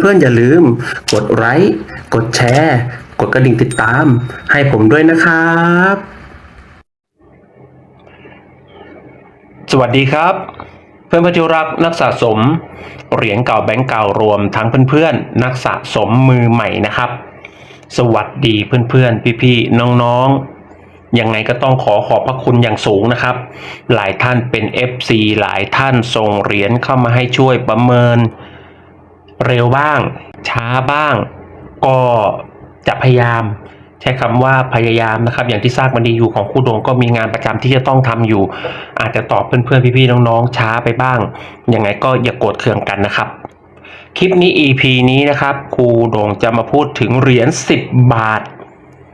เพื่อนๆ อย่าลืม กดไลค์กดแชร์ กดกระดิ่งติดตาม ให้ผมด้วยนะครับ สวัสดีครับ เพื่อนๆที่รักนักสะสม เหรียญเก่าแบงก์เก่ารวมทั้งเพื่อนๆ นักสะสมมือใหม่นะครับ สวัสดีเพื่อนๆ พี่ๆ น้องๆยังไงก็ต้องขอขอบพระคุณอย่างสูงนะครับ หลายท่านเป็น FC หลายท่านส่งเหรียญเข้ามาให้ช่วยประเมิน เร็วบ้าง ช้าบ้าง ก็จะพยายามใช้คำว่าพยายามนะครับ อย่างที่ทราบมันดีอยู่ของครูโดงก็มีงานประจำที่จะต้องทำอยู่ อาจจะตอบเพื่อนๆพี่ๆน้องๆ ช้าไปบ้าง ยังไงก็อย่าโกรธเคืองกันนะครับ คลิปนี้ EP นี้นะครับครูโดงจะมาพูดถึงเหรียญ10 บาท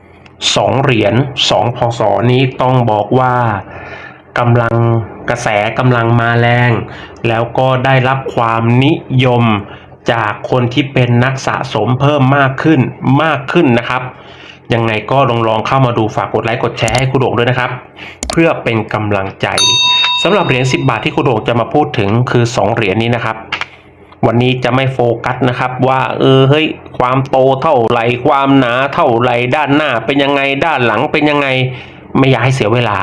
2 เหรียญ2พศนี้ต้องบอกว่ากำลังกระแสกำลังมาแรง แล้วก็ได้รับความนิยม จากคนที่เป็นนักสะสมเพิ่มมากขึ้นมากขึ้นนะครับ ยังไงก็ลองลองเข้ามาดูฝากกดไลค์กดแชร์ให้ครูโด่งด้วยนะครับ เพื่อเป็นกำลังใจสำหรับเหรียญ10 บาทที่ครูโด่งจะมาพูดถึงคือ 2 เหรียญนี้นะครับ วันนี้จะไม่โฟกัสนะครับ ว่าเออเฮ้ยความโตเท่าไหร่ความหนาเท่าไหร่ด้านหน้า เป็นยังไงด้านหลังเป็นยังไงไม่อยากให้เสียเวลา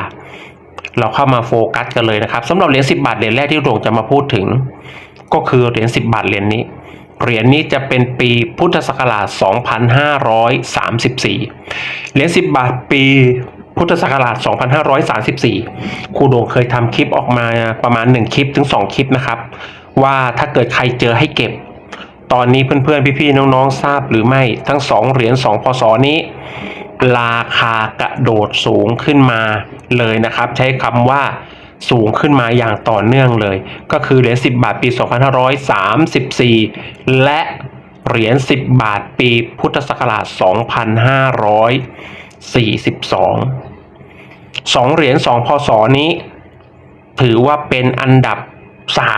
เราเข้ามาโฟกัสกันเลยนะครับสำหรับเหรียญ10 บาทเหรียญแรกที่โด่งจะมาพูดถึง ก็คือเหรียญ10 บาทเหรียญนี้ เหรียญนี้จะเป็นปีพุทธศักราช 2534 เหรียญ10 บาทปีพุทธศักราช 2534 ครูโด่งเคยทำคลิปออกมาประมาณ 1 คลิปถึง 2 คลิปนะครับ ว่าถ้าเกิดใครเจอให้เก็บ ตอนนี้เพื่อนๆ พี่ๆ น้องๆ ทราบหรือไม่ทั้ง 2 เหรียญ 2 พศนี้ ราคากระโดดสูงขึ้นมาเลยนะครับ ใช้คำว่า สูงขึ้นมาอย่างต่อเนื่องเลย ก็คือเหรียญ10 บาทปี 2534 และเหรียญ10 บาทปีพุทธศักราช 2542สองเหรียญ2พศนี้ ถือว่าเป็นอันดับ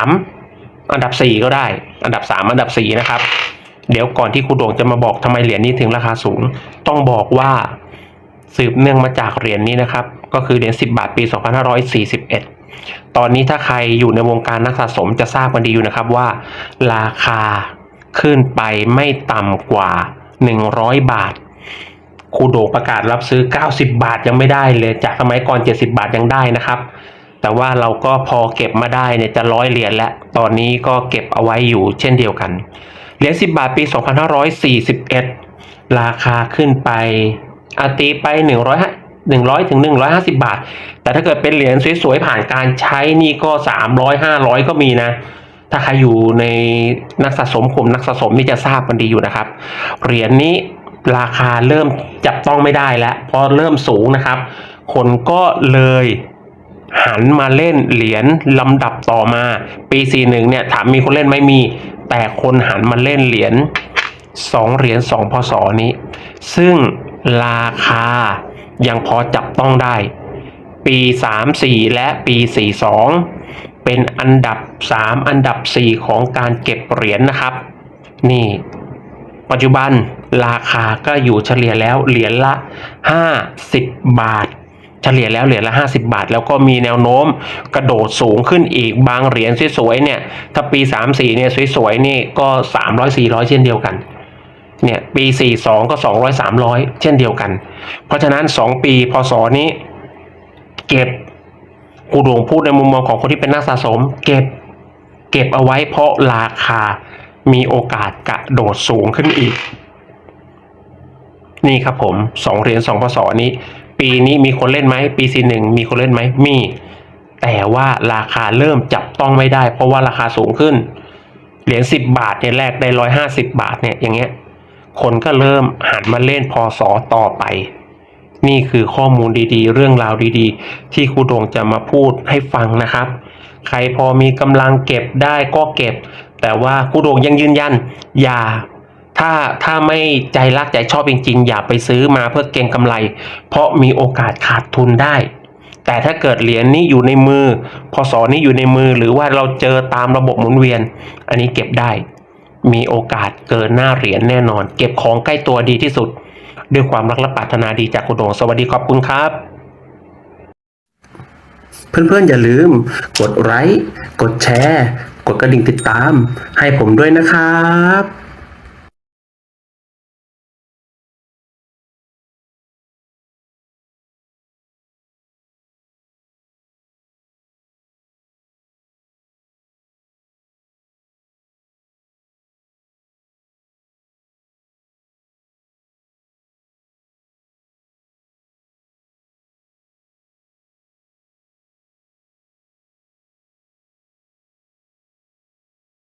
3 อันดับ 4 ก็ได้ อันดับ 3 อันดับ 4 นะครับ เดี๋ยวก่อนที่ครูโด่งจะมาบอกทำไมเหรียญนี้ถึงราคาสูง ต้องบอกว่า สืบเนื่องมาจากเหรียญนี้นะครับ ก็คือเหรียญ10 บาทปี 2541 ตอนนี้ถ้าใครอยู่ในวงการนักสะสมจะทราบกันดีอยู่นะครับว่า ราคาขึ้นไปไม่ต่ำกว่า 100 บาทคูโดประกาศรับซื้อ 90 บาทยังไม่ได้เลย จากสมัยก่อน 70 บาทยังได้นะครับ แต่ว่าเราก็พอเก็บมาได้เนี่ยจะร้อยเหรียญแล้ว ตอนนี้ก็เก็บเอาไว้อยู่เช่นเดียวกัน เหรียญ10 บาทปี 2541 ราคาขึ้นไป อาตีไป100 100ถึง150 บาท แต่ถ้าเกิดเป็นเหรียญสวยๆ ผ่านการใช้นี่ก็ 300 500 ก็มีนะ ถ้าใครอยู่ในนักสะสมกลุ่มนักสะสมนี่จะทราบกันดีอยู่นะครับ เหรียญนี้ราคาเริ่มจับต้องไม่ได้แล้วเพราะเริ่มสูงนะครับ คนก็เลยหันมาเล่นเหรียญลำดับต่อมา ปี 41 เนี่ยถามมีคนเล่นไหมมี แต่คนหันมาเล่นเหรียญ2เหรียญ2พศนี้ ซึ่ง ราคายังพอจับต้องได้ ปี 34 และปี 42 เป็นอันดับ 3 อันดับ 4 ของการเก็บเหรียญนะครับ นี่ ปัจจุบันราคาก็อยู่เฉลี่ยแล้วเหรียญละ 50 บาท เฉลี่ยแล้วเหรียญละ 50 บาท แล้วก็มีแนวโน้มกระโดดสูงขึ้นอีกบางเหรียญสวยๆเนี่ย ถ้าปี 34เนี่ยสวยๆนี่ก็ 300 400 เช่นเดียวกัน เนี่ยปี 42 ก็ 200 300 เช่นเดียวกัน เพราะฉะนั้น 2 ปีพศนี้ เก็บกูดวงพูดในมุมมองของคนที่เป็นนักสะสม เก็บเก็บเอาไว้เพราะราคามีโอกาสกระโดดสูงขึ้นอีก นี่ครับผมสองเหรียญสองพศนี้ ปีนี้มีคนเล่นไหมปีสี่หนึ่งมีคนเล่นไหมมี แต่ว่าราคาเริ่มจับต้องไม่ได้ เพราะว่าราคาสูงขึ้น เหรียญสิบบาทเนี่ยแลกได้ร้อยห้าสิบาทเนี่ยอย่างเงี้ย คนก็เริ่มหันมาเล่นพอสอต่อไป นี่คือข้อมูลดีๆ เรื่องราวดีๆ ที่ครูโด่งจะมาพูดให้ฟังนะครับ ใครพอมีกำลังเก็บได้ก็เก็บ แต่ว่าครูโด่งยังยืนยัน อย่าถ้าถ้าไม่ใจรักใจชอบจริง ๆ อย่าไปซื้อมาเพื่อเก็งกำไร เพราะมีโอกาสขาดทุนได้ แต่ถ้าเกิดเหรียญนี้อยู่ในมือพศนี้อยู่ในมือหรือว่าเราเจอตามระบบหมุนเวียน อันนี้เก็บได้ มีโอกาสเกินหน้าเหรียญแน่นอน เก็บของใกล้ตัวดีที่สุด ด้วยความรักและปรารถนาดีจากคุณโดงสวัสดีขอบคุณครับเพื่อนๆอย่าลืม กดไลค์ กดแชร์ กดกระดิ่งติดตาม ให้ผมด้วยนะครับ